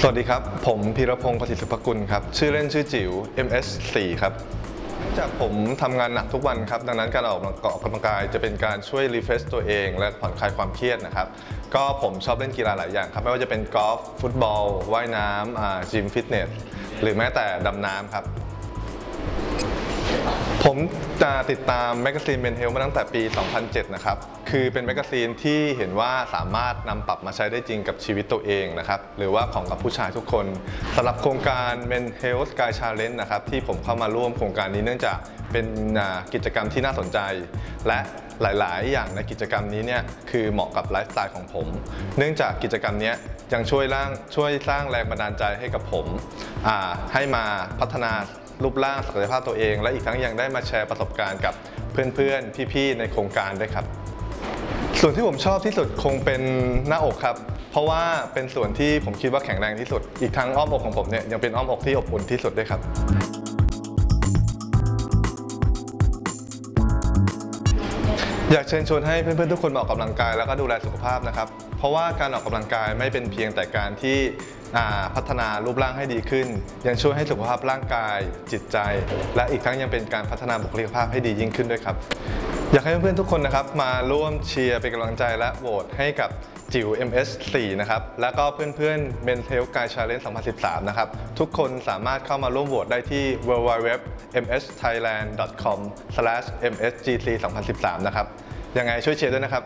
สวัสดีครับ ผมพีรพงศ์ประสิทธิสุภกุลครับ ชื่อเล่นชื่อจิ๋ว MS4 ครับจากผมทำงานหนักทุกวันครับ ดังนั้นการออกออกกำลังกายจะเป็นการช่วยรีเฟรชตัวเอง และผ่อนคลายความเครียดนะครับ ก็ผมชอบเล่นกีฬาหลายอย่างครับ ไม่ว่าจะเป็นกอล์ฟฟุตบอล ว่ายน้ำอ่าจิมฟิตเนส หรือแม้แต่ดำน้ำครับ ผมจะติดตามแมกกาซีนเมนเฮลมาตั้งแต่ปี 2007 นะครับ คือเป็นแมกกาซีนที่เห็นว่าสามารถนำปรับมาใช้ได้จริงกับชีวิตตัวเองนะครับ หรือว่าของกับผู้ชายทุกคนสำหรับโครงการ Men Health Sky Challenge นะครับ ที่ผมเข้ามาร่วมโครงการนี้เนื่องจากเป็นกิจกรรมที่น่าสนใจ และหลาย ๆ อย่างในกิจกรรมนี้เนี่ยคือเหมาะกับไลฟ์สไตล์ของผม เนื่องจากกิจกรรมนี้ยังช่วยร่างช่วยสร้างแรงบันดาลใจให้กับผมให้มาพัฒนา รูปร่างศักยภาพตัวเอง และอีกทั้งยังได้มาแชร์ประสบการณ์กับเพื่อนๆ พี่ๆ ในโครงการด้วยครับ ส่วนที่ผมชอบที่สุดคงเป็นหน้าอกครับ เพราะว่าเป็นส่วนที่ผมคิดว่าแข็งแรงที่สุด อีกทั้งอ้อมอกของผมเนี่ยยังเป็นอ้อมอกที่อบอุ่นที่สุดด้วยครับ อยากเชิญชวนให้เพื่อนๆทุกคนออกกำลังกายแล้วก็ดูแลสุขภาพนะครับ เพราะว่าการออกกำลังกายไม่เป็นเพียงแต่การที่พัฒนารูปร่างให้ดีขึ้น ยังช่วยให้สุขภาพร่างกายจิตใจ และอีกทั้งยังเป็นการพัฒนาบุคลิกภาพให้ดียิ่งขึ้นด้วยครับ อยากให้เพื่อนๆทุกคนนะครับ มาร่วมเชียร์เป็นกำลังใจและโหวตให้กับจิ๋ว MS4 นะครับ แล้วก็เพื่อนๆ Men t e l g u i d e Challenge 2013 นะครับ ทุกคนสามารถเข้ามาร่วมโหวตได้ที่ www.msthailand.com/msgc 2013 นะครับ ยังไงช่วยเชียร์ด้วยนะครับ